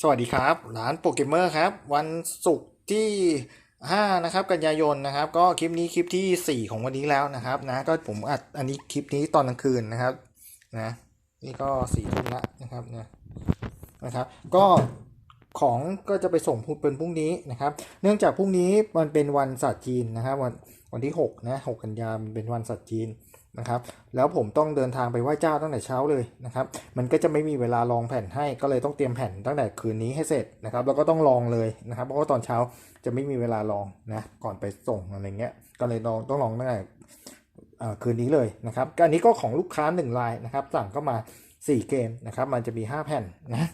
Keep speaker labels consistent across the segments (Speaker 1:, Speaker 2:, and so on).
Speaker 1: สวัสดีครับ ร้านโปรเกมเมอร์ครับ วันศุกร์ที่ 5 นะครับ กันยายนนะครับ ก็คลิปนี้คลิปที่ 4 ของวันนี้แล้วนะครับนะก็ผมอัดอันนี้คลิปนี้ตอนกลางคืนนะครับนะนี่ก็สี่ทุ่มละนะครับเนี่ยนะครับก็ของก็จะไปส่งเป็นพรุ่งนี้นะครับ เนื่องจากพรุ่งนี้มันเป็นวันศาสตร์จีนนะครับ วันวันที่6นะ6กันยามันเป็นวันศาสตร์จีน นะครับ แล้วผมต้องเดินทางไปไหว้เจ้าตั้งแต่เช้าเลยนะครับ มันก็จะไม่มีเวลาลองแผ่นให้ ก็เลยต้องเตรียมแผ่นตั้งแต่คืนนี้ให้เสร็จนะครับ แล้วก็ต้องลองเลยนะครับ เพราะว่าตอนเช้าจะไม่มีเวลาลองนะ ก่อนไปส่งอะไรเงี้ย ก็เลยลองต้องลองตั้งแต่คืนนี้เลยนะครับอันนี้ก็ของลูกค้าหนึ่งรายนะครับ สั่งเข้ามา 4 เกมนะครับ มันจะมี 5 แผ่นนะ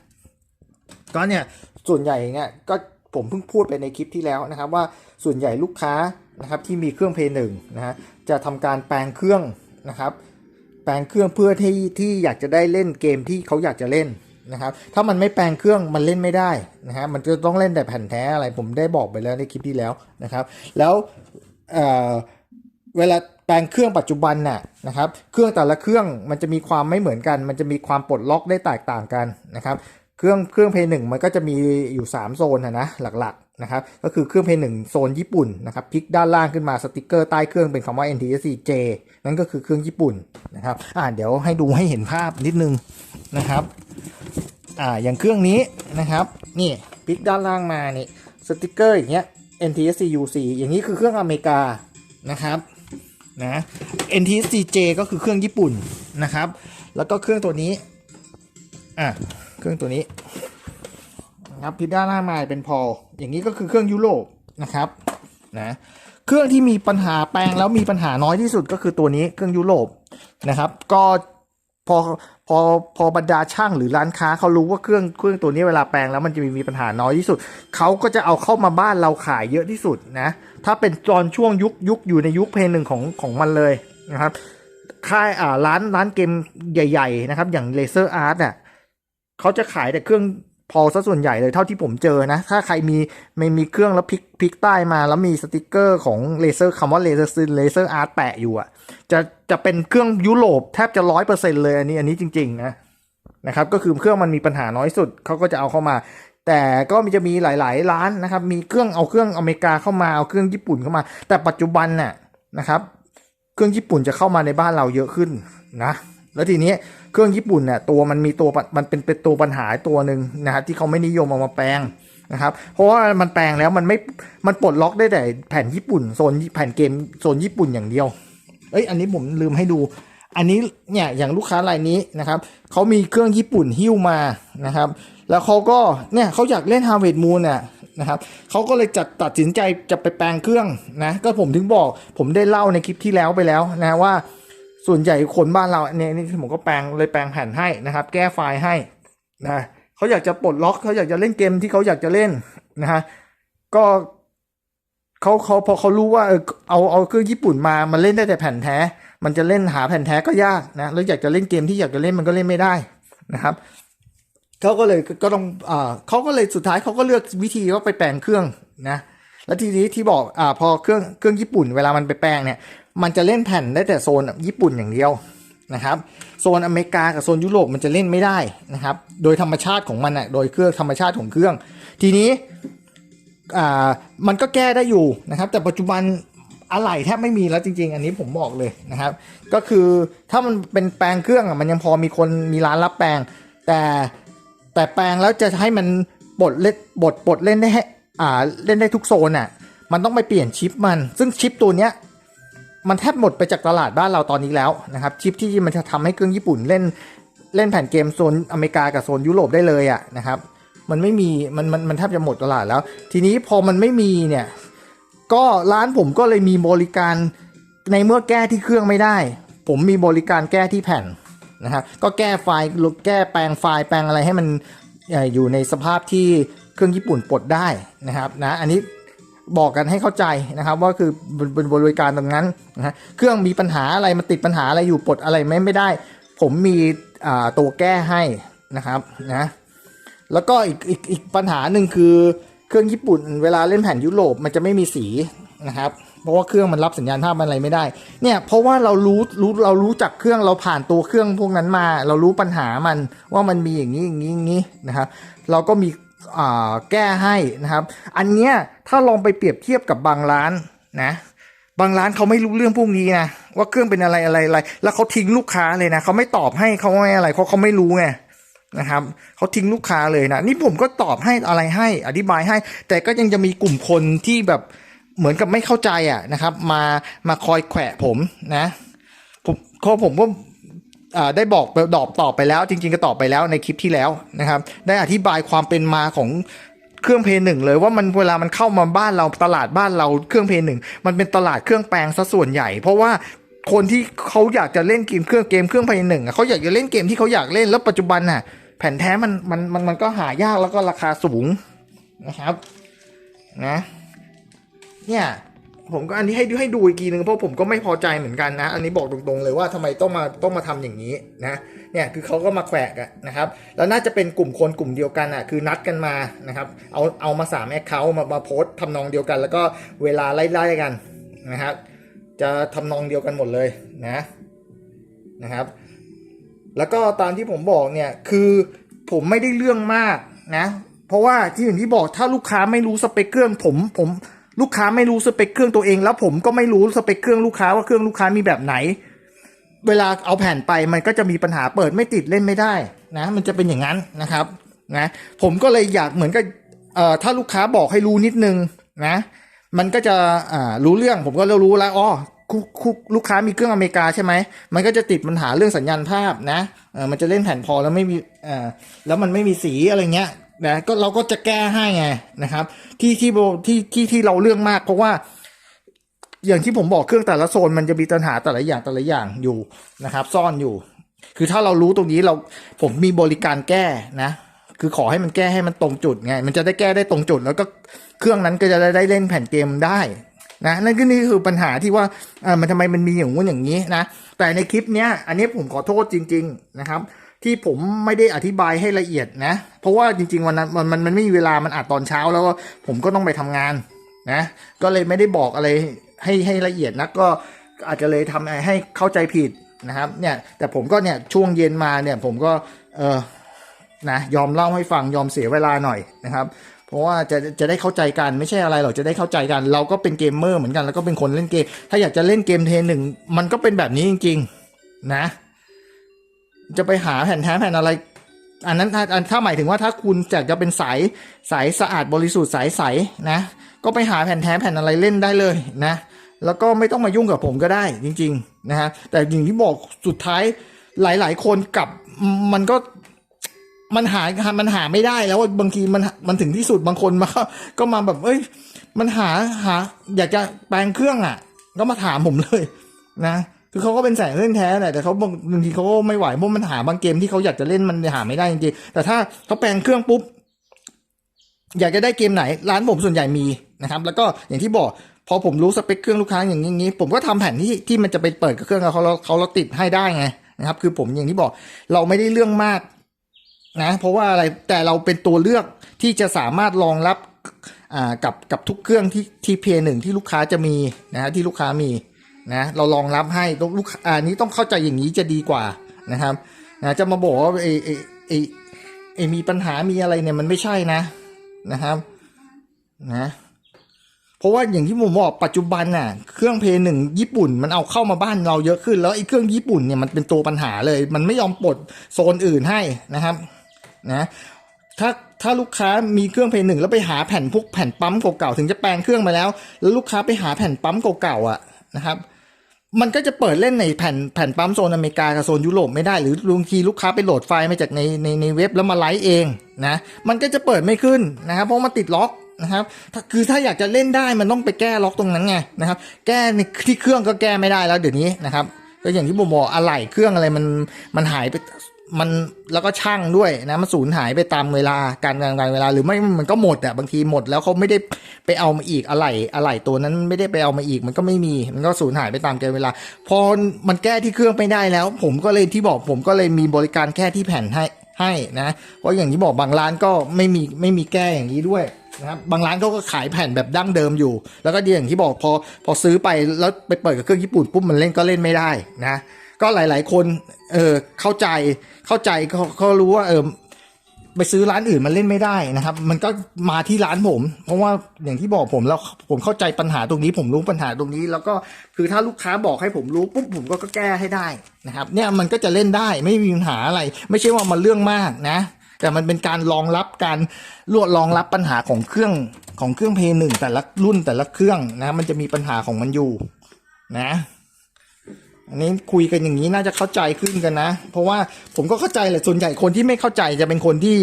Speaker 1: ก็เนี่ยส่วนใหญ่เนี่ยก็ผมเพิ่งพูดไปในคลิปที่แล้วนะครับ ว่าส่วนใหญ่ลูกค้านะครับที่มีเครื่องเพย์หนึ่งนะฮะจะทำการแปลงเครื่อง นะครับ แปลงเครื่องเพื่อที่ที่อยากจะได้เล่นเกมที่เขาอยากจะเล่นนะครับ ถ้ามันไม่แปลงเครื่องมันเล่นไม่ได้นะฮะมันจะต้องเล่นแต่แผ่นแท้อะไรผมได้บอกไปแล้วในคลิปที่แล้วนะครับ แล้วเเวลาแปลงเครื่องปัจจุบันน่ะนะครับ เครื่องแต่ละเครื่องมันจะมีความไม่เหมือนกัน มันจะมีความปลดล็อกได้แตกต่างกันนะครับ เครื่องเครื่องเพย์หนึ่งมันก็จะมีอยู่ 3 โซนนะนะหลัก นะครับก็คือเครื่องเพย์หนึ่งโซนญี่ปุ่นนะครับพลิกด้านล่างขึ้นมาสติกเกอร์ใต้เครื่องเป็นคำว่า NTSC J นั่นก็คือเครื่องญี่ปุ่นนะครับอ่าเดี๋ยวให้ดูให้เห็นภาพนิดนึงนะครับอ่าอย่างเครื่องนี้นะครับนี่พลิกด้านล่างมานี่สติกเกอร์อย่างเงี้ย NTSC UC อย่างนี้คือเครื่องอเมริกานะครับนะ NTSC J ก็คือเครื่องญี่ปุ่นนะครับ แล้วก็เครื่องตัวนี้อะเครื่องตัวนี้ นะครับพิด้าหน้าไม้เป็นพออย่างนี้ก็คือเครื่องยุโรปนะครับนะเครื่องที่มีปัญหาแปลงแล้วมีปัญหาน้อยที่สุดก็คือตัวนี้เครื่องยุโรปนะครับ ก็พอพอพอบรรดาช่างหรือร้านค้าเขารู้ว่าเครื่องเครื่องตัวนี้เวลาแปลงแล้วมันจะมีมีปัญหาน้อยที่สุด เขาก็จะเอาเข้ามาบ้านเราขายเยอะที่สุดนะ ถ้าเป็นตอนช่วงยุคยุคอยู่ในยุคเพลงหนึ่งของของมันเลยนะครับค่ายอ่าร้านร้านเกมใหญ่ ๆ นะครับ อย่าง Laser Art อะเขาจะขายแต่เครื่อง พอซะส่วนใหญ่เลยเท่าที่ผมเจอนะ ถ้าใครมีไม่มีเครื่องแล้วพลิกพลิกใต้มา แล้วมีสติกเกอร์ของเลเซอร์คำว่าเลเซอร์เลเซอร์อาร์ตแปะอยู่อะจะจะเป็นเครื่องยุโรปแทบจะร้อยเปอร์เซ็นเลยอันนี้อันนี้จริงๆนะนะครับก็คือเครื่องมันมีปัญหาน้อยสุดเขาก็จะเอาเข้ามา แต่ก็มีจะมีหลาย ๆ ร้านนะครับมีเครื่องเอาเครื่องอเมริกาเข้ามาเอาเครื่องญี่ปุ่นเข้ามา แต่ปัจจุบันน่ะนะครับ เครื่องญี่ปุ่นจะเข้ามาในบ้านเราเยอะขึ้นนะ แล้วทีนี้เครื่องญี่ปุ่นเนี่ยตัวมันมีตัวมันเป็นเป็นตัวปัญหาตัวหนึ่งนะครับที่เขาไม่นิยมเอามาแปลงนะครับเพราะว่ามันแปลงแล้วมันไม่มันปลดล็อกได้แต่แผ่นญี่ปุ่นโซนแผ่นเกมโซนญี่ปุ่นอย่างเดียวเอ้ยอันนี้ผมลืมให้ดู อันนี้เนี่ยอย่างลูกค้ารายนี้นะครับเขามีเครื่องญี่ปุ่นหิ้วมานะครับ แล้วเขาก็เนี่ยเขาอยากเล่น Harvest Moon น่ะนะครับเขาก็เลยจัดตัดสินใจจะไปแปลงเครื่องนะก็ผมถึงบอกผมได้เล่าในคลิปที่แล้วไปแล้วนะว่า ส่วนใหญ่คนบ้านเราเนี่ยนี่ผมก็แปลงเลยแปลงแผ่นให้นะครับ แก้ไฟล์ให้นะเขาอยากจะปลดล็อกเขาอยากจะเล่นเกมที่เขาอยากจะเล่นนะฮะก็เขาเขาพอเขารู้ว่าเออเอาเอาเครื่องญี่ปุ่นมามันเล่นได้แต่แผ่นแท้ มันจะเล่นหาแผ่นแท้ก็ยากนะแล้วอยากจะเล่นเกมที่อยากจะเล่นมันก็เล่นไม่ได้นะครับเขาก็เลยก็ต้องอ่าเขาก็เลยสุดท้ายเขาก็เลือกวิธีว่าไปแปลงเครื่องนะ แล้วทีนี้ที่บอกอ่าพอเครื่องเครื่องญี่ปุ่นเวลามันไปแปลงเนี่ย มันจะเล่นแผ่นได้แต่โซนญี่ปุ่นอย่างเดียวนะครับ โซนอเมริกากับโซนยุโรปมันจะเล่นไม่ได้นะครับ โดยธรรมชาติของมันอะโดยเครื่องธรรมชาติของเครื่อง ทีนี้อ่ามันก็แก้ได้อยู่นะครับ แต่ปัจจุบันอะไหลแทบไม่มีแล้วจริง ๆ อันนี้ผมบอกเลยนะครับ ก็คือถ้ามันเป็นแปลงเครื่องอะมันยังพอมีคนมีร้านรับแปลง แต่แต่แปลงแล้วจะให้มันบดเล่นบดบดเล่นได้ อ่าเล่นได้ทุกโซนอะ มันต้องไปเปลี่ยนชิปมัน ซึ่งชิปตัวเนี้ยมันแทบหมดไปจากตลาดบ้านเราตอนนี้แล้วนะครับชิปที่มันจะทำให้เครื่องญี่ปุ่นเล่นเล่นแผ่นเกมโซนอเมริกากับโซนยุโรปได้เลยอะนะครับ มันไม่มีมันมันมันแทบจะหมดตลาดแล้ว ทีนี้พอมันไม่มีเนี่ยก็ร้านผมก็เลยมีบริการในเมื่อแก้ที่เครื่องไม่ได้ ผมมีบริการแก้ที่แผ่นนะครับก็แก้ไฟล์แก้แปลงไฟล์แปลงอะไรให้มันอยู่ในสภาพที่ เครื่องญี่ปุ่นปลดได้นะครับนะอันนี้บอกกันให้เข้าใจนะครับ ว่าคือบนบริการตรงนั้นนะเครื่องมีปัญหาอะไรมันติดปัญหาอะไรอยู่ปลดอะไรไม่ไม่ได้ ผมมีอ่าตัวแก้ให้นะครับนะแล้วก็อีกอีกอีกปัญหาหนึ่งคือเครื่องญี่ปุ่นเวลาเล่นแผ่นยุโรปมันจะไม่มีสีนะครับเพราะว่าเครื่องมันรับสัญญาณภาพอะไรไม่ได้ เนี่ยเพราะว่าเรารู้รู้เรารู้จักเครื่องเราผ่านตัวเครื่องพวกนั้นมา เรารู้ปัญหามันว่ามันมีอย่างนี้อย่างนี้อย่างนี้นะครับ เราก็มี แก้ให้นะครับ อันเนี้ยถ้าลองไปเปรียบเทียบกับบางร้านนะบางร้านเขาไม่รู้เรื่องพวกนี้นะว่าเครื่องเป็นอะไรอะไรอะไร แล้วเขาทิ้งลูกค้าเลยนะเขาไม่ตอบให้เขาไม่อะไรเพราะเขาไม่รู้ไงนะครับเขาทิ้งลูกค้าเลยนะนี่ผมก็ตอบให้อะไรให้อธิบายให้ แต่ก็ยังจะมีกลุ่มคนที่แบบเหมือนกับไม่เข้าใจอะนะครับ มามาคอยแขวะผมนะผมเขาผมก็ ได้บอกดอบตอบไปแล้วจริง ๆ ก็ตอบไปแล้วในคลิปที่แล้วนะครับ ได้อธิบายความเป็นมาของเครื่องเพย์หนึ่งเลยว่ามันเวลามันเข้ามาบ้านเราตลาดบ้านเราเครื่องเพย์หนึ่งมันเป็นตลาดเครื่องแปลงซะส่วนใหญ่ เพราะว่าคนที่เขาอยากจะเล่นเกมเครื่องเกมเครื่องเพย์หนึ่งเขาอยากจะเล่นเกมที่เขาอยากเล่นแล้วปัจจุบันน่ะ แผ่นแท้มันมันมันมันก็หายากแล้วก็ราคาสูงนะครับนะเนี่ย ผมก็อันนี้ให้ดูให้ดูอีกทีนึงเพราะผมก็ไม่พอใจเหมือนกันนะ อันนี้บอกตรงๆเลยว่าทำไมต้องมาต้องมาทำอย่างนี้นะเนี่ยคือเขาก็มาแขวกะนะครับแล้วน่าจะเป็นกลุ่มคนกลุ่มเดียวกันอะคือนัดกันมานะครับเอาเอามาสามแอคเคาท์มามาโพสต์ทำนองเดียวกัน แล้วก็เวลาไล่ๆกันนะครับจะทำนองเดียวกันหมดเลยนะนะครับ แล้วก็ตามที่ผมบอกเนี่ยคือผมไม่ได้เรื่องมากนะ เพราะว่าที่อย่างที่บอกถ้าลูกค้าไม่รู้สเปคเครื่องผมผม ลูกค้าไม่รู้สเปคเครื่องตัวเอง แล้วผมก็ไม่รู้สเปคเครื่องลูกค้าว่าเครื่องลูกค้ามีแบบไหน เวลาเอาแผ่นไปมันก็จะมีปัญหาเปิดไม่ติดเล่นไม่ได้นะ มันจะเป็นอย่างนั้นนะครับนะผมก็เลยอยากเหมือนกับเอ่อถ้าลูกค้าบอกให้รู้นิดนึงนะ มันก็จะอ่ารู้เรื่องผมก็เริ่มรู้แล้วอ๋อคุคุลูกค้ามีเครื่องอเมริกาใช่ไหม มันก็จะติดปัญหาเรื่องสัญญาณภาพนะเออมันจะเล่นแผ่นพอแล้วไม่มีอ่าแล้วมันไม่มีสีอะไรเงี้ย นะก็เราก็จะแก้ให้ไงนะครับ ที่ที่ที่ที่ที่เราเรื่องมาก เพราะว่า อย่างที่ผมบอกเครื่องแต่ละโซนมันจะมีปัญหาแต่ละอย่างแต่ละอย่างอยู่นะครับ ซ่อนอยู่ คือถ้าเรารู้ตรงนี้เราผมมีบริการแก้นะ คือขอให้มันแก้ให้มันตรงจุดไง มันจะได้แก้ได้ตรงจุด แล้วก็เครื่องนั้นก็จะได้เล่นแผ่นเกมได้นะนั่นก็นี่คือปัญหาที่ว่าเออมันทำไมมันมีอย่างงู้นอย่างนี้นะแต่ในคลิปเนี้ยอันนี้ผมขอโทษจริง ๆ นะครับ ที่ผมไม่ได้อธิบายให้ละเอียดนะ เพราะว่าจริง ๆ วันนั้นมันมันมันไม่มีเวลามันอัดตอนเช้าแล้วก็ผมก็ต้องไปทำงานนะ ก็เลยไม่ได้บอกอะไรให้ให้ละเอียดนะก็อาจจะเลยทำให้เข้าใจผิดนะครับ เนี่ยแต่ผมก็เนี่ยช่วงเย็นมาเนี่ยผมก็เออนะยอมเล่าให้ฟังยอมเสียเวลาหน่อยนะครับ เพราะว่าจะจะได้เข้าใจกันไม่ใช่อะไรหรอกจะได้เข้าใจกัน เราก็เป็นเกมเมอร์เหมือนกันแล้วก็เป็นคนเล่นเกม ถ้าอยากจะเล่นเกมเทนหนึ่งมันก็เป็นแบบนี้จริง ๆ นะ จะไปหาแผ่นแท้แผ่นอะไร อันนั้นถ้าอันถ้าหมายถึงว่าถ้าคุณอยากจะเป็นสายสายสะอาดบริสุทธิ์สายใสนะ ก็ไปหาแผ่นแท้แผ่นอะไรเล่นได้เลยนะ แล้วก็ไม่ต้องมายุ่งกับผมก็ได้จริง ๆ นะฮะแต่อย่างที่บอกสุดท้ายหลาย ๆ คนกลับมันก็มันหา มันหาไม่ได้แล้วบางทีมัน มันถึงที่สุดบางคนมา ก็มาแบบ เอ้ย มันหา หา อยากจะแปลงเครื่องอะ ก็มาถามผมเลย นะ คือเขาก็เป็นแสงเล่นแท้แหละแต่เขาบางบางทีเขาก็ไม่ไหวเพราะมันหาบางเกมที่เขาอยากจะเล่นมันหาไม่ได้จริงๆแต่ถ้าเขาแปลงเครื่องปุ๊บอยากจะได้เกมไหน ร้านผมส่วนใหญ่มีนะครับ แล้วก็อย่างที่บอกพอผมรู้สเปคเครื่องลูกค้าอย่างนี้ ผมก็ทำแผนที่ที่มันจะไปเปิดกับเครื่องเขาเราเขาเราติดให้ได้ไงนะครับ คือผมอย่างที่บอกเราไม่ได้เรื่องมากนะ เพราะว่าอะไรแต่เราเป็นตัวเลือกที่จะสามารถรองรับกับกับทุกเครื่องที่ที่เพย์หนึ่งที่ลูกค้าจะมีนะฮะที่ลูกค้ามี นะเรารองรับให้ลูกค้าอันนี้ต้องเข้าใจอย่างนี้จะดีกว่านะครับนะจะมาบอกว่าไอไอไอไอมีปัญหามีอะไรเนี่ยมันไม่ใช่นะนะครับนะเพราะว่าอย่างที่ผมบอกปัจจุบันน่ะเครื่องเพย์หนึ่งญี่ปุ่นมันเอาเข้ามาบ้านเราเยอะขึ้น แล้วไอ้เครื่องญี่ปุ่นเนี่ยมันเป็นตัวปัญหาเลย มันไม่ยอมปลดโซนอื่นให้นะครับนะถ้าถ้าลูกค้ามีเครื่องเพย์หนึ่งแล้วไปหาแผ่นพวกแผ่นปั๊มเก่าๆถึงจะแปลงเครื่องมาแล้ว แล้วลูกค้าไปหาแผ่นปั๊มเก่าๆอะนะครับ มันก็จะเปิดเล่นในแผ่นแผ่นปั๊มโซนอเมริกากับโซนยุโรปไม่ได้หรือบางทีลูกค้าไปโหลดไฟล์มาจากในในในเว็บแล้วมาไลฟ์เองนะมันก็จะเปิดไม่ขึ้นนะครับเพราะมันติดล็อกนะครับคือถ้าอยากจะเล่นได้มันต้องไปแก้ล็อกตรงนั้นไงนะครับ แก้ในที่เครื่องก็แก้ไม่ได้แล้วเดี๋ยวนี้นะครับก็อย่างที่ผมบอกอะไหล่เครื่องอะไรมันมันหายไป มันแล้วก็ช่างด้วยนะมันสูญหายไปตามเวลาการการการเวลาหรือไม่มันก็หมดอะบางทีหมดแล้วเขาไม่ได้ไปเอามาอีกอะไหลอะไหลตัวนั้นไม่ได้ไปเอามาอีก มันก็ไม่มี มันก็สูญหายไปตามกาลเวลา พอมันแก้ที่เครื่องไม่ได้แล้ว ผมก็เลยที่บอกผมก็เลยมีบริการแก้ที่แผ่นให้ให้นะเพราะอย่างที่บอกบางร้านก็ไม่มีไม่มีแก้อย่างนี้ด้วยนะครับบางร้านเขาก็ขายแผ่นแบบดั้งเดิมอยู่ แล้วก็ดีอย่างที่บอกพอพอซื้อไปแล้วไปเปิดกับเครื่องญี่ปุ่นปุ๊บมันเล่นก็เล่นไม่ได้นะ ก็หลาย ๆ คน เออเข้าใจเข้าใจเขาเขารู้ว่า เออไปซื้อร้านอื่นมันเล่นไม่ได้นะครับ มันก็มาที่ร้านผม เพราะว่าอย่างที่บอกผมแล้วผมเข้าใจปัญหาตรงนี้ ผมรู้ปัญหาตรงนี้ แล้วก็คือถ้าลูกค้าบอกให้ผมรู้ปุ๊บผมก็แก้ให้ได้นะครับ เนี่ยมันก็จะเล่นได้ไม่มีปัญหาอะไร ไม่ใช่ว่ามันเรื่องมากนะ แต่มันเป็นการรองรับการรวดรองรับปัญหาของเครื่องของเครื่องเพย์หนึ่งแต่ละรุ่นแต่ละเครื่องนะ มันจะมีปัญหาของมันอยู่นะ อันนี้คุยกันอย่างนี้น่าจะเข้าใจขึ้นกันนะ เพราะว่าผมก็เข้าใจแหละส่วนใหญ่คนที่ไม่เข้าใจจะเป็นคนที่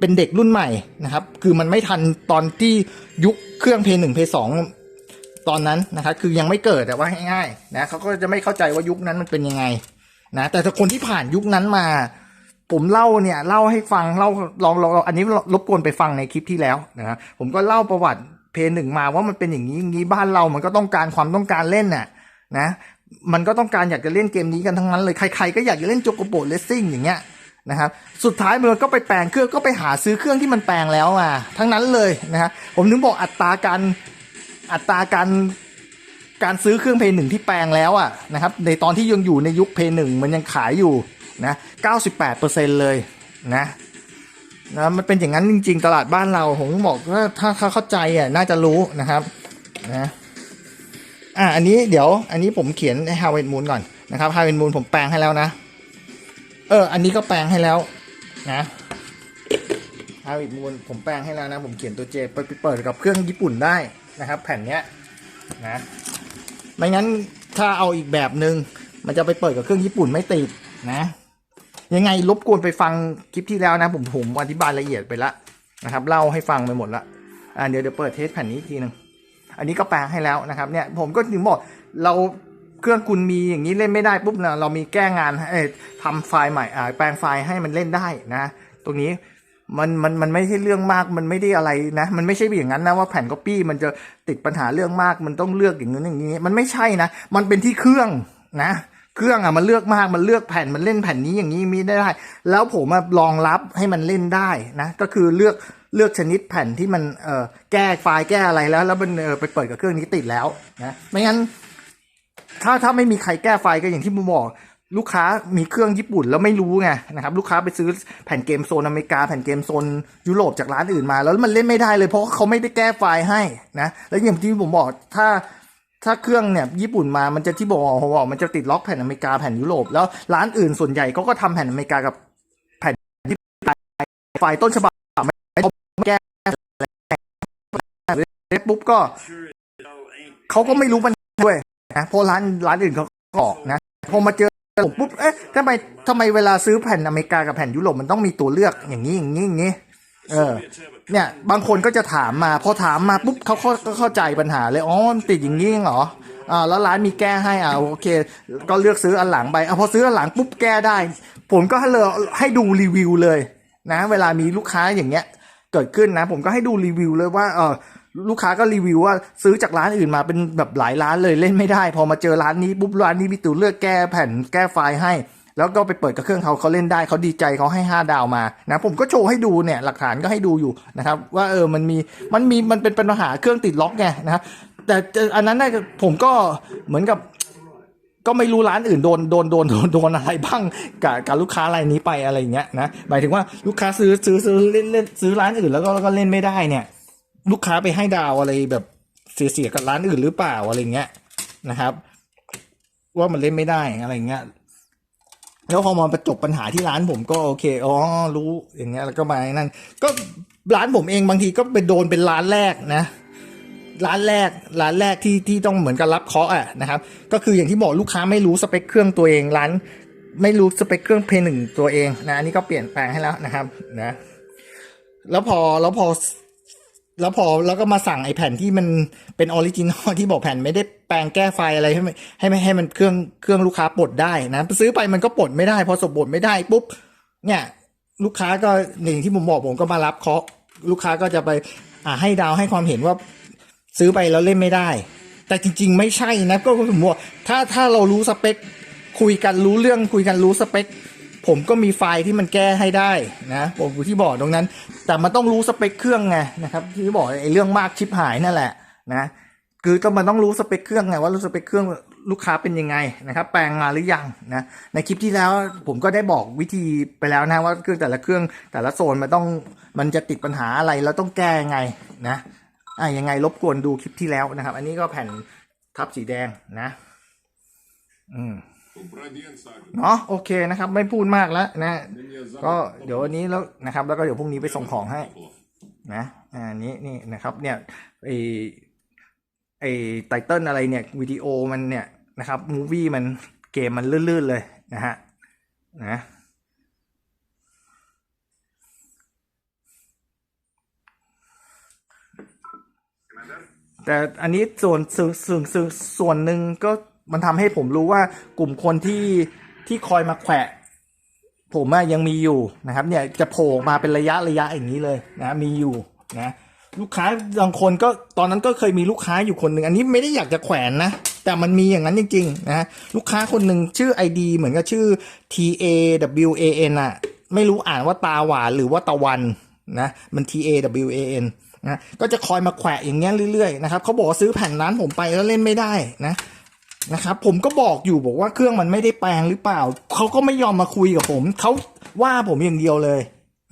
Speaker 1: เป็นเด็กรุ่นใหม่นะครับ คือมันไม่ทันตอนที่ยุคเครื่องเพย์หนึ่งเพย์สองตอนนั้นนะครับคือยังไม่เกิดแต่ว่าง่ายๆนะเขาก็จะไม่เข้าใจว่ายุคนั้นมันเป็นยังไงนะแต่ถ้าคนที่ผ่านยุคนั้นมา ผมเล่าเนี่ยเล่าให้ฟังเล่าลองลองอันนี้รบกวนไปฟังในคลิปที่แล้วนะครับผมก็เล่าประวัติเพย์หนึ่งมาว่ามันเป็นอย่างนี้อย่างนี้บ้านเรามันก็ต้องการความต้องการเล่นน่ะนะ มันก็ต้องการอยากจะเล่นเกมนี้กันทั้งนั้นเลย ใครๆก็อยากจะเล่นโจโกโบเลสซิ่งอย่างเงี้ยนะครับ สุดท้ายมันก็ไปแปลงเครื่องก็ไปหาซื้อเครื่องที่มันแปลงแล้วมาทั้งนั้นเลยนะฮะ ผมถึงบอกอัตราการอัตราการการซื้อเครื่องเพย์หนึ่งที่แปลงแล้วอะนะครับ ในตอนที่ยังอยู่ในยุคเพย์หนึ่งมันยังขายอยู่นะ98%เลยนะนะมันเป็นอย่างนั้นจริง ๆ ตลาดบ้านเราผมบอกว่าถ้าเขาเข้าใจอะน่าจะรู้นะครับนะ อะอันนี้เดี๋ยวอันนี้ผมเขียนให้ h a r v e s t Moon ก่อนนะครับ h a r v e s t Moon ผมแปลงให้แล้วนะ เออ อันนี้ก็แปลงให้แล้วนะ h a r v e s t Moon ผมแปลงให้แล้วนะ ผมเขียนตัวเจไปไปเปิดกับเครื่องญี่ปุ่นได้นะครับ แผ่นเนี้ยนะไม่งั้นถ้าเอาอีกแบบหนึง่งมันจะไปเปิดกับเครื่องญี่ปุ่นไม่ติดนะ ยังไงรบกวนไปฟังคลิปที่แล้วนะ ผมผมอธิบายละเอียดไปละนะครับ เล่าให้ฟังไปหมดละอ่าเดี๋ยวเดี๋ยวเปิดเทสแผ่นนี้อีกทีหนึ่ง อันนี้ก็แปลงให้แล้วนะครับเนี่ยผมก็ถึงบอกเราเครื่องคุณมีอย่างนี้เล่นไม่ได้ปุ๊บนะเรามีแก้งานเอ่อทำไฟล์ใหม่อ่าแปลงไฟล์ให้มันเล่นได้นะ ตรงนี้มันมันมันไม่ใช่เรื่องมากมันไม่ได้อะไรนะ มันไม่ใช่อย่างนั้นนะว่าแผ่นก๊อปปี้มันจะติดปัญหาเรื่องมากมันต้องเลือกอย่างนั้นอย่างนี้ มันไม่ใช่นะ มันเป็นที่เครื่องนะ เครื่องอะมันเลือกมากมันเลือกแผ่นมันเล่นแผ่นนี้อย่างนี้มีได้ได้ แล้วผมมารองรับให้มันเล่นได้นะก็คือเลือกเลือกชนิดแผ่นที่มันเอ่อแก้ไฟล์แก้อะไรแล้ว แล้วมันเออไปเปิดกับเครื่องนี้ติดแล้วนะไม่งั้น ถ้าถ้าไม่มีใครแก้ไฟล์ก็อย่างที่ผมบอกลูกค้ามีเครื่องญี่ปุ่นแล้วไม่รู้ไงนะครับลูกค้าไปซื้อแผ่นเกมโซนอเมริกาแผ่นเกมโซนยุโรปจากร้านอื่นมา แล้วมันเล่นไม่ได้เลยเพราะเขาไม่ได้แก้ไฟล์ให้นะแล้วอย่างที่ผมบอกถ้า ถ้าเครื่องเนี่ยญี่ปุ่นมามันจะที่บอกผมบอกมันจะติดล็อกแผ่นอเมริกาแผ่นยุโรปแล้วร้านอื่นส่วนใหญ่เขาก็ทำแผ่นอเมริกากับแผ่นที่ไฟล์ต้นฉบับไม่แก้เสร็จปุ๊บก็เขาก็ไม่รู้มันด้วยนะเพราะร้านร้านอื่นเขาก็ออกนะพอมาเจอปุ๊บเอ๊ะทำไมทำไมเวลาซื้อแผ่นอเมริกากับแผ่นยุโรปมันต้องมีตัวเลือกอย่างนี้อย่างนี้อย่างนี้เออ เนี่ย บางคนก็จะถามมา พอถามมาปุ๊บเขาก็เข้าใจปัญหาเลย อ๋อมันติดอย่างนี้เหรออ่าแล้วร้านมีแก้ให้อ่าโอเค ก็เลือกซื้ออันหลังไปอะพอซื้ออันหลังปุ๊บแก้ได้ ผมก็ให้เลยให้ดูรีวิวเลยนะ เวลามีลูกค้าอย่างเงี้ย เกิดขึ้นนะ ผมก็ให้ดูรีวิวเลยว่าเออลูกค้าก็รีวิวว่าซื้อจากร้านอื่นมาเป็นแบบหลายร้านเลยเล่นไม่ได้ พอมาเจอร้านนี้ปุ๊บร้านนี้มีตัวเลือกแก้แผ่นแก้ไฟล์ให้ แล้วก็ไปเปิดกับเครื่องเขาเขาเล่นได้เขาดีใจเขาให้ 5 ดาวมานะผมก็โชว์ให้ดูเนี่ยหลักฐานก็ให้ดูอยู่นะครับว่าเออมันมีมันมีมันเป็นปัญหาเครื่องติดล็อกไงนะแต่แต่อันนั้นน่ะผมก็เหมือนกับก็ไม่รู้ร้านอื่นโดนโดนโดนโดนโดนอะไรบ้างกับกับลูกค้ารายนี้ไปอะไรอย่างเงี้ยนะหมายถึงว่าลูกค้าซื้อซื้อซื้อเล่นเล่นซื้อร้านอื่นแล้วก็แล้วก็เล่นไม่ได้เนี่ย ลูกค้าไปให้ดาวอะไรแบบเสียเสียกับร้านอื่นหรือเปล่าอะไรเงี้ยนะครับ ว่ามันเล่นไม่ได้อะไรเงี้ย แล้วพอมาประจบปัญหาที่ร้านผมก็โอเคอ๋อรู้อย่างเงี้ยแล้วก็มานั่นก็ร้านผมเองบางทีก็ไปโดนเป็นร้านแรกนะ ร้านแรกร้านแรกที่ที่ต้องเหมือนกับรับเคาะอะนะครับ ก็คืออย่างที่บอกลูกค้าไม่รู้สเปคเครื่องตัวเองร้าน ไม่รู้สเปคเครื่องเพย์หนึ่งตัวเองนะอันนี้ก็เปลี่ยนแปลงให้แล้วนะครับนะ แล้วพอแล้วพอแล้วพอแล้วก็มาสั่งไอ้แผ่นที่มันเป็นออริจินอลที่บอกแผ่นไม่ได้ ลงแก้ไฟอะไรให้ให้ให้มันเครื่องเครื่องลูกค้าปลดได้นะซื้อไปมันก็ปลดไม่ได้ พอสมปลดไม่ได้ปุ๊บเนี่ย ลูกค้าก็หนึ่งที่ผมบอกผมก็มารับเคาะลูกค้าก็จะไปอ่าให้ดาวให้ความเห็นว่าซื้อไปแล้วเล่นไม่ได้ แต่จริง ๆ ไม่ใช่นะก็ผมบอกถ้าถ้าเรารู้สเปค คุยกันรู้เรื่องคุยกันรู้สเปค ผมก็มีไฟล์ที่มันแก้ให้ได้นะผมที่บอกตรงนั้น แต่มันต้องรู้สเปคเครื่องไงนะครับ ที่บอกไอ้เรื่องมากชิปหายนั่นแหละนะ คือต้องมันต้องรู้สเปคเครื่องไงว่ารู้สเปคเครื่องลูกค้าเป็นยังไงนะครับ แปลงมาหรือยังนะในคลิปที่แล้วผมก็ได้บอกวิธีไปแล้วนะว่าเครื่องแต่ละเครื่องแต่ละโซนมันต้องมันจะติดปัญหาอะไรแล้วต้องแก้ยังไงนะอะยังไงรบกวนดูคลิปที่แล้วนะครับ อันนี้ก็แผ่นทับสีแดงนะ อืมเนาะโอเคนะครับ ไม่พูดมากแล้วนะ ก็เดี๋ยววันนี้แล้วนะครับ แล้วก็เดี๋ยวพรุ่งนี้ไปส่งของให้ นะอันนี้นี่นะครับ เนี่ยไอ ไอไตเติลอะไรเนี่ยวิดีโอมันเนี่ยนะครับมูวี่มันเกมมันลื่นๆเลยนะฮะนะแต่อันนี้ส่วนส่วนส่วนส่วนส่วนหนึ่งก็มันทำให้ผมรู้ว่ากลุ่มคนที่ที่คอยมาแขวะผมอะยังมีอยู่นะครับ เนี่ยจะโผล่มาเป็นระยะระยะอย่างนี้เลยนะมีอยู่นะ ลูกค้าบางคนก็ตอนนั้นก็เคยมีลูกค้าอยู่คนหนึ่งอันนี้ไม่ได้อยากจะแขวนนะ แต่มันมีอย่างนั้นจริงๆนะลูกค้าคนหนึ่งชื่อ ID เหมือนกับชื่อ T A W A N อะไม่รู้อ่านว่าตาหวานหรือว่าตะวันนะมัน T A W A N นะก็จะคอยมาแขวะอย่างเงี้ยเรื่อยๆนะครับเขาบอกซื้อแผ่นนั้นผมไปแล้วเล่นไม่ได้นะนะครับผมก็บอกอยู่บอกว่าเครื่องมันไม่ได้แปลงหรือเปล่าเขาก็ไม่ยอมมาคุยกับผมเขาว่าผมอย่างเดียวเลย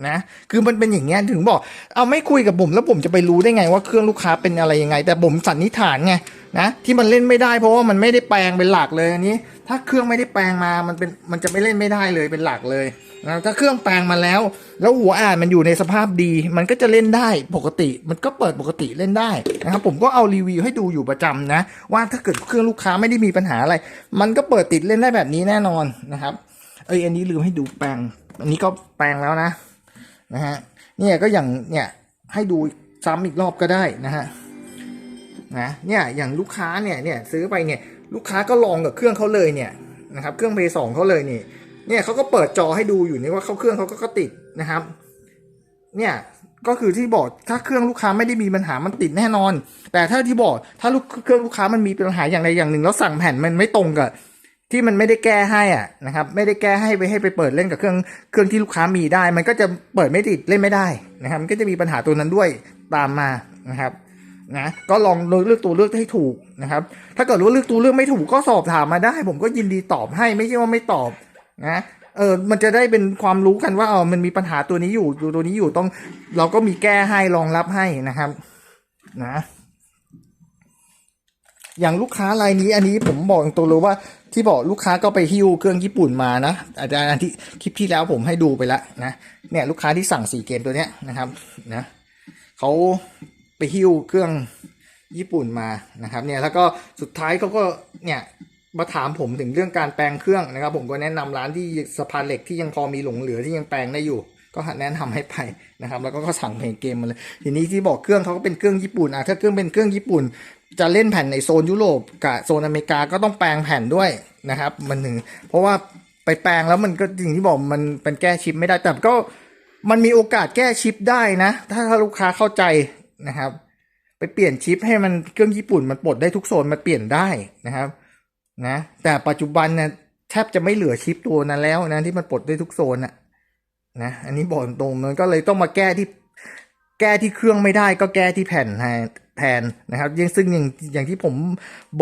Speaker 1: นะคือมันเป็นอย่างเงี้ยถึงบอก เอาไม่คุยกับผมแล้วผมจะไปรู้ได้ไงว่าเครื่องลูกค้าเป็นอะไรยังไง แต่ผมสันนิษฐานไงนะที่มันเล่นไม่ได้เพราะว่ามันไม่ได้แปลงเป็นหลักเลยอันนี้ ถ้าเครื่องไม่ได้แปลงมามันเป็นมันจะไม่เล่นไม่ได้เลยเป็นหลักเลยนะถ้าเครื่องแปลงมาแล้ว แล้วหัวอ่านมันอยู่ในสภาพดี มันก็จะเล่นได้ปกติ มันก็เปิดปกติเล่นได้นะครับผมก็เอารีวิวให้ดูอยู่ประจำนะ ว่าถ้าเกิดเครื่องลูกค้าไม่ได้มีปัญหาอะไร มันก็เปิดติดเล่นได้แบบนี้แน่นอนนะครับ เอ้ยอันนี้ลืมให้ดูแปลง อันนี้ก็แปลงแล้วนะ นะฮะเนี่ยก็อย่างเนี่ยให้ดูซ้ำอีกรอบก็ได้นะฮะนะเนี่ยอย่างลูกค้าเนี่ยเนี่ยซื้อไปเนี่ยลูกค้าก็ลองกับเครื่องเขาเลยเนี่ยนะครับเครื่องเพย์สองเขาเลยนี่เนี่ยเขาก็เปิดจอให้ดูอยู่นี่ว่าเขาเครื่องเขาก็ก็ติดนะครับ เนี่ยก็คือที่บอกถ้าเครื่องลูกค้าไม่ได้มีปัญหามันติดแน่นอน แต่ถ้าที่บอกถ้าลูกเครื่องลูกค้ามันมีปัญหาอย่างใดอย่างหนึ่งแล้วสั่งแผ่นมันไม่ตรงกับ ที่มันไม่ได้แก้ให้อะนะครับ ไม่ได้แก้ให้ไปให้ไปเปิดเล่นกับเครื่องเครื่องที่ลูกค้ามีได้ มันก็จะเปิดไม่ติดเล่นไม่ได้นะครับ มันก็จะมีปัญหาตัวนั้นด้วยตามมานะครับนะก็ลองเลือกตัวเลือกให้ถูกนะครับ ถ้าเกิดว่าเลือกตัวเลือกไม่ถูกก็สอบถามมาได้ ผมก็ยินดีตอบให้ไม่ใช่ว่าไม่ตอบนะเออมันจะได้เป็นความรู้กันว่าเออมันมีปัญหาตัวนี้อยู่ตัวตัวนี้อยู่ต้อง เราก็มีแก้ให้รองรับให้นะครับ นะ อย่างลูกค้ารายนี้อันนี้ผมบอกตรงเลยว่าที่บอกลูกค้าก็ไปฮิ้วเครื่องญี่ปุ่นมานะอาจารย์อันที่คลิปที่แล้วผมให้ดูไปแล้วนะเนี่ยลูกค้าที่สั่งสี่เกมตัวเนี้ยนะครับนะเขาไปฮิ้วเครื่องญี่ปุ่นมานะครับเนี่ยแล้วก็สุดท้ายเขาก็เนี่ยมาถามผมถึงเรื่องการแปลงเครื่องนะครับ ผมก็แนะนำร้านที่สะพานเหล็กที่ยังพอมีหลงเหลือที่ยังแปลงได้อยู่ ก็แนะนำให้ไปนะครับ แล้วก็ก็สั่งเพลงเกมมาเลยทีนี้ที่บอกเครื่องเขาก็เป็นเครื่องญี่ปุ่นอะถ้าเครื่องเป็นเครื่องญี่ปุ่น จะเล่นแผ่นในโซนยุโรปกับโซนอเมริกาก็ต้องแปลงแผ่นด้วยนะครับ มันถึงเพราะว่าไปแปลงแล้วมันก็อย่างที่บอกมันเป็นแก้ชิปไม่ได้แต่ก็มันมีโอกาสแก้ชิปได้นะ ถ้าลูกค้าเข้าใจนะครับ ไปเปลี่ยนชิปให้มันเครื่องญี่ปุ่นมันปลดได้ทุกโซนมันเปลี่ยนได้นะครับนะแต่ปัจจุบันเนี่ยแทบจะไม่เหลือชิปตัวนั้นแล้วนะที่มันปลดได้ทุกโซนอะนะอันนี้บอกตรงมันก็เลยต้องมาแก้ที่ แก้ที่เครื่องไม่ได้ก็แก้ที่แผ่นแทนนะครับยังซึ่งอย่างอย่างที่ผม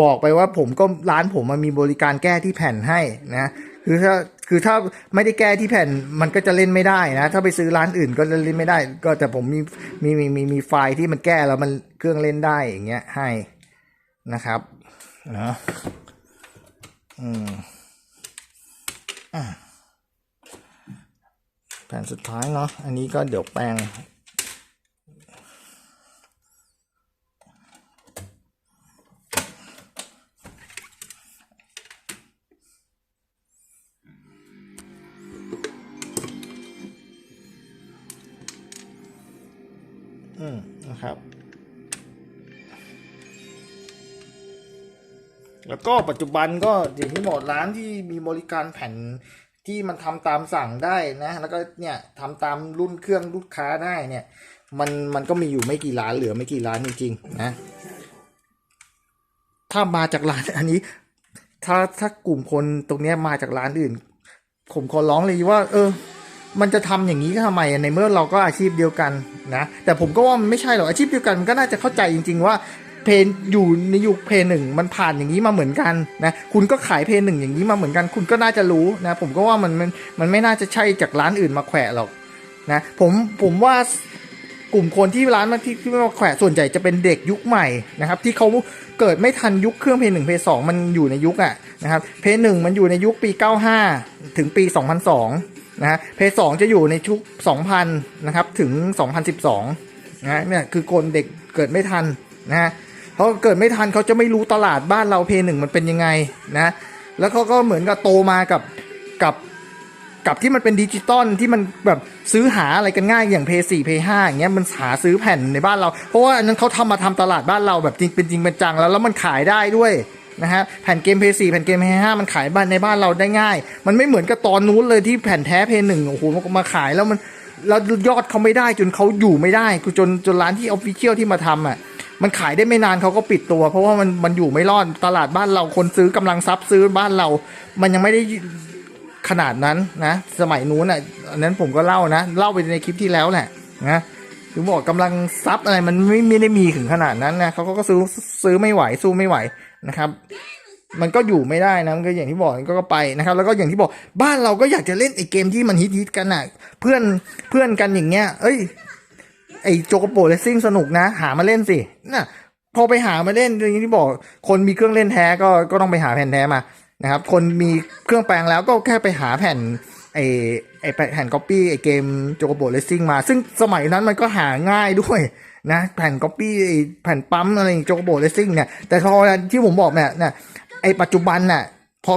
Speaker 1: บอกไปว่าผมก็ร้านผมมันมีบริการแก้ที่แผ่นให้นะคือถ้าคือถ้าไม่ได้แก้ที่แผ่นมันก็จะเล่นไม่ได้นะ ถ้าไปซื้อร้านอื่นก็เล่นไม่ได้ ก็แต่ผมมีมีมีมีมีไฟล์ที่มันแก้แล้วมันเครื่องเล่นได้อย่างเงี้ยให้นะครับนะอืมอะแผ่นสุดท้ายเนาะอันนี้ก็เดี๋ยวแปลง อืมนะครับ แล้วก็ปัจจุบันก็อย่างที่บอกร้านที่มีบริการแผ่นที่มันทำตามสั่งได้นะ แล้วก็เนี่ยทำตามรุ่นเครื่องลูกค้าได้เนี่ย มันมันก็มีอยู่ไม่กี่ร้านเหลือไม่กี่ร้านจริงๆนะ ถ้ามาจากร้านอันนี้ ถ้าถ้ากลุ่มคนตรงเนี้ยมาจากร้านอื่น ผมขอร้องเลยว่า เออ มันจะทำอย่างนี้ก็ทำไมในเมื่อเราก็อาชีพเดียวกันนะแต่ผมก็ว่ามันไม่ใช่หรอกอาชีพเดียวกันมันก็น่าจะเข้าใจจริง ๆ ว่าเพนอยู่ในยุคเพนหนึ่งมันผ่านอย่างนี้มาเหมือนกันนะคุณก็ขายเพนหนึ่งอย่างนี้มาเหมือนกัน คุณก็น่าจะรู้นะผมก็ว่ามันมันมันไม่น่าจะใช่จากร้านอื่นมาแขวะหรอกนะผมผมว่ากลุ่มคนที่ร้านมาที่ที่มาแขวะส่วนใหญ่จะเป็นเด็กยุคใหม่นะครับที่เขาเกิดไม่ทันยุคเครื่องเพนหนึ่งเพนสองมันอยู่ในยุคอะนะครับเพนหนึ่งมันอยู่ในยุคปี 95 ถึงปี 2002 นะฮะเพย์สองจะอยู่ในชุก2,000 นะครับ ถึง 2012 นะเนี่ยคือคนเด็กเกิดไม่ทันนะฮะเพราะเกิดไม่ทันเขาจะไม่รู้ตลาดบ้านเราเพย์หนึ่งมันเป็นยังไงนะแล้วเขาก็เหมือนกับโตมากับกับกับที่มันเป็นดิจิตอลที่มันแบบซื้อหาอะไรกันง่ายอย่างเพย์สี่เพย์ห้าอย่างเงี้ยมันหาซื้อแผ่นในบ้านเรา เพราะว่าอันนั้นเขาทำมาทำตลาดบ้านเราแบบจริงเป็นจริงเป็นจังแล้วแล้วมันขายได้ด้วย นะฮะแผ่นเกมเพย์สี่แผ่นเกมเพย์ห้ามันขายบ้านในบ้านเราได้ง่าย มันไม่เหมือนกับตอนนู้นเลยที่แผ่นแท้เพย์หนึ่งโอ้โหมันมาขายแล้วมันแล้วยอดเขาไม่ได้จนเขาอยู่ไม่ได้จนจนร้านที่ออฟฟิเชียลที่มาทำอะมันขายได้ไม่นานเขาก็ปิดตัว เพราะว่ามันมันอยู่ไม่รอดตลาดบ้านเราคนซื้อกำลังซับซื้อบ้านเรา มันยังไม่ได้ขนาดนั้นนะสมัยนู้นอะอันนั้นผมก็เล่านะเล่าไปในคลิปที่แล้วแหละนะถึงบอกกำลังซับอะไรมันไม่ไม่ได้มีถึงขนาดนั้นนะเขาก็ซื้อซื้อไม่ไหวสู้ไม่ไหว นะครับ มันก็อยู่ไม่ได้นะมันก็อย่างที่บอกก็ไปนะครับ แล้วก็อย่างที่บอกบ้านเราก็อยากจะเล่นไอ้เกมที่มันฮิตๆกันอะ เพื่อนเพื่อนกันอย่างเงี้ย เอ้ย ไอ้โจโกโปเลสซิ่งสนุกนะ หามาเล่นสิน่ะพอไปหามาเล่นอย่างที่บอก คนมีเครื่องเล่นแท้ก็ก็ต้องไปหาแผ่นแท้มานะครับ คนมีเครื่องแปลงแล้วก็แค่ไปหาแผ่นไอ้ไอ้แผ่นก๊อปปี้ไอ้เกมโจโกโปเลสซิ่งมา ซึ่งสมัยนั้นมันก็หาง่ายด้วย นะแผ่นก๊อปปี้แผ่นปั๊มอะไรโจโกโปเลสซิ่งเนี่ยแต่พอที่ผมบอกเนี่ยนี่ยไอปัจจุบันน่ะพอ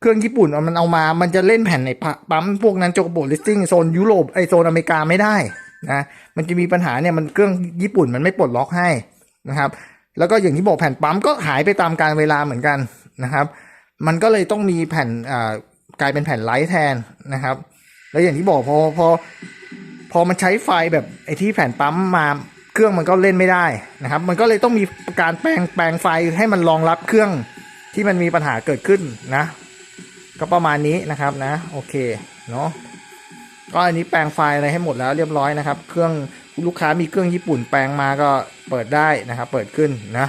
Speaker 1: เครื่องญี่ปุ่นมันเอามา มันจะเล่นแผ่นในปั๊มพวกนั้นโจโกโบลิสติ้งโซนยุโรปไอโซนอเมริกาไม่ได้นะมันจะมีปัญหาเนี่ยมันเครื่องญี่ปุ่นมันไม่ปลดล็อกให้นะครับ แล้วก็อย่างที่บอกแผ่นปั๊มก็หายไปตามการเวลาเหมือนกันนะครับ มันก็เลยต้องมีแผ่นอ่ากลายเป็นแผ่นไลท์แทนนะครับ แล้วอย่างที่บอกพอพอพอมันใช้ไฟแบบไอที่แผ่นปั๊มมา เครื่องมันก็เล่นไม่ได้นะครับ มันก็เลยต้องมีการแปลงแปลงไฟให้มันรองรับเครื่องที่มันมีปัญหาเกิดขึ้นนะ ก็ประมาณนี้นะครับนะ โอเคเนาะก็อันนี้แปลงไฟอะไรให้หมดแล้วเรียบร้อยนะครับ เครื่องลูกค้ามีเครื่องญี่ปุ่นแปลงมาก็เปิดได้นะครับ เปิดขึ้นนะ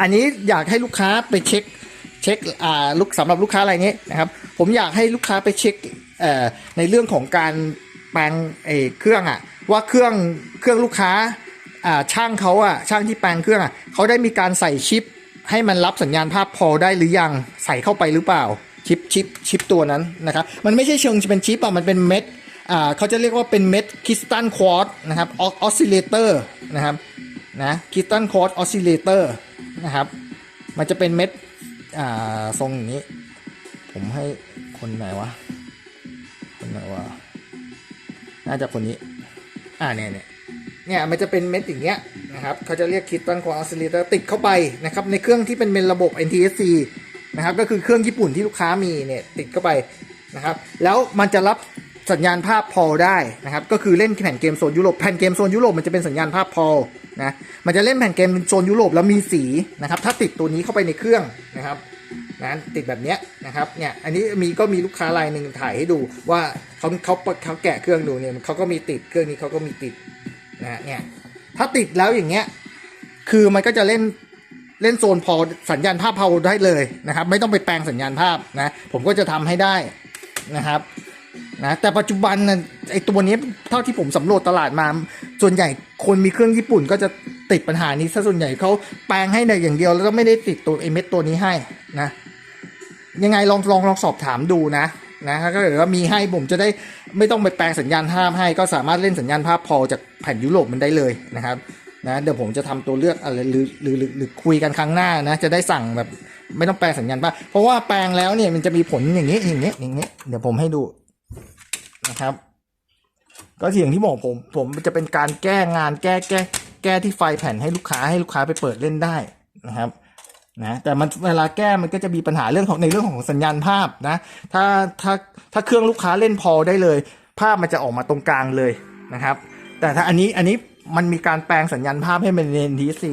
Speaker 1: อันนี้อยากให้ลูกค้าไปเช็คเช็คอ่าลูกสำหรับลูกค้ารายนี้นะครับ ผมอยากให้ลูกค้าไปเช็คเอ่อในเรื่องของการแปลงเอเครื่องอะ ว่าเครื่องเครื่องลูกค้าอ่าช่างเขาอะช่างที่แปลงเครื่องอะเขาได้มีการใส่ชิป ให้มันรับสัญญาณภาพพอได้หรือยังใส่เข้าไปหรือเปล่าชิปชิปชิปตัวนั้นนะครับมันไม่ใช่เชิงเป็นชิปอะมันเป็นเม็ดอ่าเขาจะเรียกว่าเป็นเม็ดคริสตัลควอตนะครับออสซิเลเตอร์นะครับนะคริสตัลควอตออสซิเลเตอร์นะครับมันจะเป็นเม็ดอ่าทรงอย่างนี้ ผมให้คนไหนวะคนไหนวะน่าจะคนนี้ อ่าเนี่ยเนี่ยเนี่ยมันจะเป็นเม็ดอย่างเงี้ยนะครับเขาจะเรียกคิดตันควอออสซิเลเตอร์ติดเข้าไปนะครับในเครื่องที่เป็นเป็นระบบ NTSC นะครับก็คือเครื่องญี่ปุ่นที่ลูกค้ามีเนี่ยติดเข้าไปนะครับแล้วมันจะรับสัญญาณภาพพอได้นะครับก็คือเล่นแผ่นเกมโซนยุโรปแผ่นเกมโซนยุโรปมันจะเป็นสัญญาณภาพพอนะมันจะเล่นแผ่นเกมโซนยุโรปแล้วมีสีนะครับถ้าติดตัวนี้เข้าไปในเครื่องนะครับ นะติดแบบเนี้ยนะครับเนี่ยอันนี้มีก็มีลูกค้ารายหนึ่งถ่ายให้ดูว่าเขาเขาเขาแกะเครื่องดูเนี่ยเขาก็มีติดเครื่องนี้เขาก็มีติดนะเนี่ยถ้าติดแล้วอย่างเงี้ยคือมันก็จะเล่นเล่นโซนพอสัญญาณภาพพอได้เลยนะครับ ไม่ต้องไปแปลงสัญญาณภาพนะ ผมก็จะทำให้ได้นะครับนะแต่ปัจจุบันนะไอตัวนี้เท่าที่ผมสำรวจตลาดมา ส่วนใหญ่คนมีเครื่องญี่ปุ่นก็จะติดปัญหานี้ซะส่วนใหญ่เขาแปลงให้ในอย่างเดียว แล้วก็ไม่ได้ติดตัวไอเม็ดตัวนี้ให้นะ ยังไงลองลองลองสอบถามดูนะนะถ้าเกิดว่ามีให้ผมจะได้ไม่ต้องไปแปลงสัญญาณภาพให้ ก็สามารถเล่นสัญญาณภาพพอจากแผ่นยุโรปมันได้เลยนะครับนะเดี๋ยวผมจะทำตัวเลือกอะไรหรือหรือหรือคุยกันครั้งหน้านะจะได้สั่งแบบไม่ต้องแปลงสัญญาณภาพเพราะว่าแปลงแล้วเนี่ยมันจะมีผลอย่างนี้อย่างนี้อย่างนี้เดี๋ยวผมให้ดูนะครับ ก็อย่างที่บอกผมผมจะเป็นการแก้งานแก้แก้แก้ที่ไฟแผ่นให้ลูกค้าให้ลูกค้าไปเปิดเล่นได้นะครับ นะแต่มันเวลาแก้มันก็จะมีปัญหาเรื่องของในเรื่องของสัญญาณภาพนะถ้าถ้าถ้าเครื่องลูกค้าเล่นพอได้เลย ภาพมันจะออกมาตรงกลางเลยนะครับ แต่ถ้าอันนี้อันนี้มันมีการแปลงสัญญาณภาพให้เป็น NTSC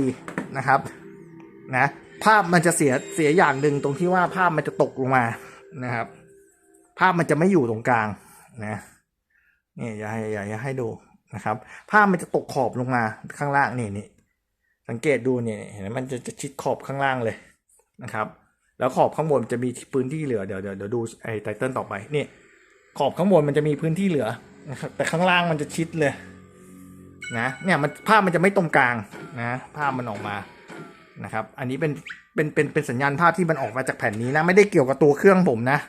Speaker 1: นะครับนะภาพมันจะเสียเสียอย่างหนึ่งตรงที่ว่าภาพมันจะตกลงมานะครับ ภาพมันจะไม่อยู่ตรงกลางนะนี่อย่าให้อย่าอย่าให้ดูนะครับ ภาพมันจะตกขอบลงมาข้างล่างนี่นี่ สังเกตดูเนี่ยเห็นไหมมันจะจะชิดขอบข้างล่างเลยนะครับ แล้วขอบข้างบนจะมีพื้นที่เหลือเดี๋ยวเดี๋ยวเดี๋ยวดูไอ้ไตเติลต่อไปนี่ขอบข้างบนมันจะมีพื้นที่เหลือนะครับแต่ข้างล่างมันจะชิดเลยนะเนี่ยมันภาพมันจะไม่ตรงกลางนะภาพมันออกมานะครับ อันนี้เป็นเป็นเป็นเป็นสัญญาณภาพที่มันออกมาจากแผ่นนี้นะไม่ได้เกี่ยวกับตัวเครื่องผมนะ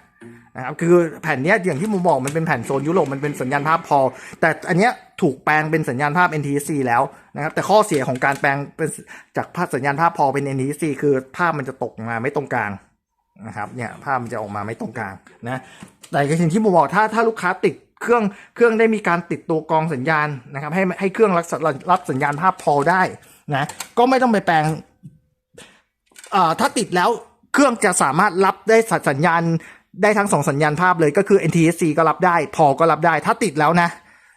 Speaker 1: นะครับคือแผ่นนี้อย่างที่ผมบอกมันเป็นแผ่นโซนยุโรปมันเป็นสัญญาณภาพพอ แต่อันเนี้ยถูกแปลงเป็นสัญญาณภาพ NTSC แล้วนะครับแต่ข้อเสียของการแปลงเป็นจากภาพสัญญาณภาพพอเป็น NTSC คือภาพมันจะตกมาไม่ตรงกลางนะครับเนี่ยภาพมันจะออกมาไม่ตรงกลางนะแต่ก็อย่างที่ผมบอกถ้าถ้าลูกค้าติดเครื่องเครื่องได้มีการติดตัวกองสัญญาณนะครับ ให้ให้เครื่องรับรับสัญญาณภาพพอได้นะก็ไม่ต้องไปแปลงอ่าถ้าติดแล้วเครื่องจะสามารถรับได้สัญญาณ ได้ทั้งสองสัญญาณภาพเลยก็คือ NTSC ก็รับได้ พอก็รับได้ ถ้าติดแล้วนะ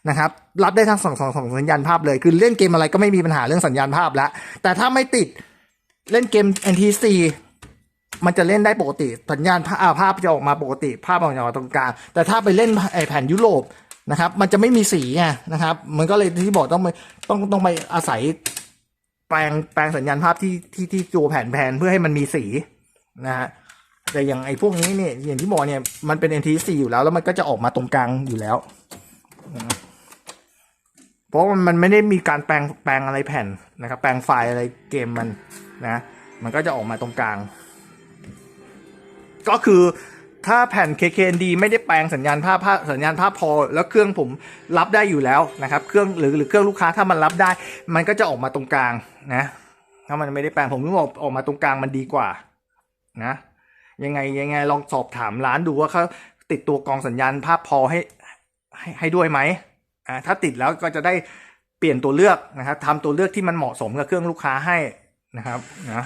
Speaker 1: นะครับ รับได้ทั้งสองสองสองสัญญาณภาพเลย คือเล่นเกมอะไรก็ไม่มีปัญหาเรื่องสัญญาณภาพแล้ว แต่ถ้าไม่ติดเล่นเกม NTSC มันจะเล่นได้ปกติ สัญญาณภาพภาพจะออกมาปกติ ภาพออกมาตรงกลาง แต่ถ้าไปเล่นแผ่นยุโรปนะครับ มันจะไม่มีสีไงนะครับ มันก็เลยที่บอกต้องไปต้องต้องไปอาศัยแปลงแปลงสัญญาณภาพที่ที่ที่ตัวแผ่นแผนเพื่อให้มันมีสีนะฮะ แต่อย่างไอ้พวกนี้เนี่ยอย่างที่บอกเนี่ยมันเป็น NTC อยู่แล้วแล้วมันก็จะออกมาตรงกลางอยู่แล้วนะเพราะมันมันไม่ได้มีการแปลงแปลงอะไรแผ่นนะครับ แปลงไฟล์อะไรเกมมันนะมันก็จะออกมาตรงกลาง ก็คือถ้าแผ่น KKND ไม่ได้แปลงสัญญาณภาพภาพสัญญาณภาพพอ แล้วเครื่องผมรับได้อยู่แล้วนะครับ เครื่องหรือหรือเครื่องลูกค้าถ้ามันรับได้ มันก็จะออกมาตรงกลางนะ ถ้ามันไม่ได้แปลงผมรู้บอกออกมาตรงกลางมันดีกว่านะ ยังไงยังไงลองสอบถามร้านดูว่าเขาติดตัวกองสัญญาณภาพพอให้ให้ให้ด้วยไหมอ่าถ้าติดแล้วก็จะได้เปลี่ยนตัวเลือกนะครับทำตัวเลือกที่มันเหมาะสมกับเครื่องลูกค้าให้นะครับนะ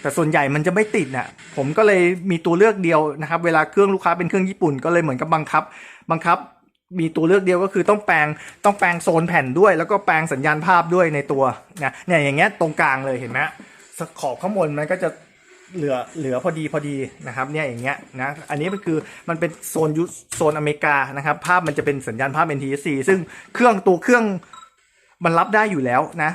Speaker 1: แต่ส่วนใหญ่มันจะไม่ติดน่ะผมก็เลยมีตัวเลือกเดียวนะครับ เวลาเครื่องลูกค้าเป็นเครื่องญี่ปุ่นก็เลยเหมือนกับบังคับ บังคับ มีตัวเลือกเดียวก็คือต้องแปลงต้องแปลงโซนแผ่นด้วย แล้วก็แปลงสัญญาณภาพด้วยในตัวนะเนี่ยอย่างเงี้ยตรงกลางเลยเห็นไหมขอบข้างบนมันก็จะ เหลือเหลือพอดีพอดีนะครับเนี่ยอย่างเงี้ยนะอันนี้มันคือมันเป็นโซนยุโซนอเมริกานะครับ ภาพมันจะเป็นสัญญาณภาพ NTSC ซึ่งเครื่องตัวเครื่องมันรับได้อยู่แล้วนะ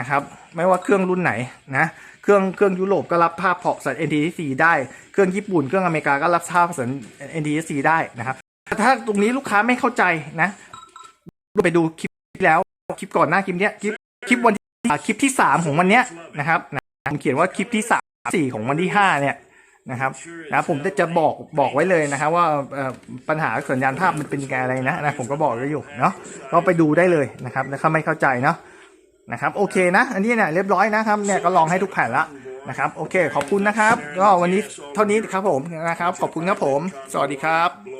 Speaker 1: นะครับ ไม่ว่าเครื่องรุ่นไหนนะเครื่องเครื่องยุโรปก็รับภาพพอสัญ NTSC ได้เครื่องญี่ปุ่นเครื่องอเมริกาก็รับภาพสัญ NTSC ได้นะครับแต่ถ้าตรงนี้ลูกค้าไม่เข้าใจนะไปดูคลิปแล้วคลิปก่อนหน้าคลิปเนี้ยคลิปคลิปวันที่คลิปที่สามของวันเนี้ยนะครับนะผมเขียนว่าคลิปที่สาม สี่ของวันที่ห้าเนี่ยนะครับนะผมจะจะบอกบอกไว้เลยนะครับ ว่าปัญหาสัญญาณภาพมันเป็นการอะไรนะนะผมก็บอกไว้อยู่เนาะก็ไปดูได้เลยนะครับถ้าไม่เข้าใจเนาะนะครับโอเคนะ อันนี้เนี่ยเรียบร้อยนะครับเนี่ยก็ลองให้ทุกแผ่นละนะครับโอเค ขอบคุณนะครับ ก็วันนี้เท่านี้ครับผมนะครับ ขอบคุณครับผม สวัสดีครับ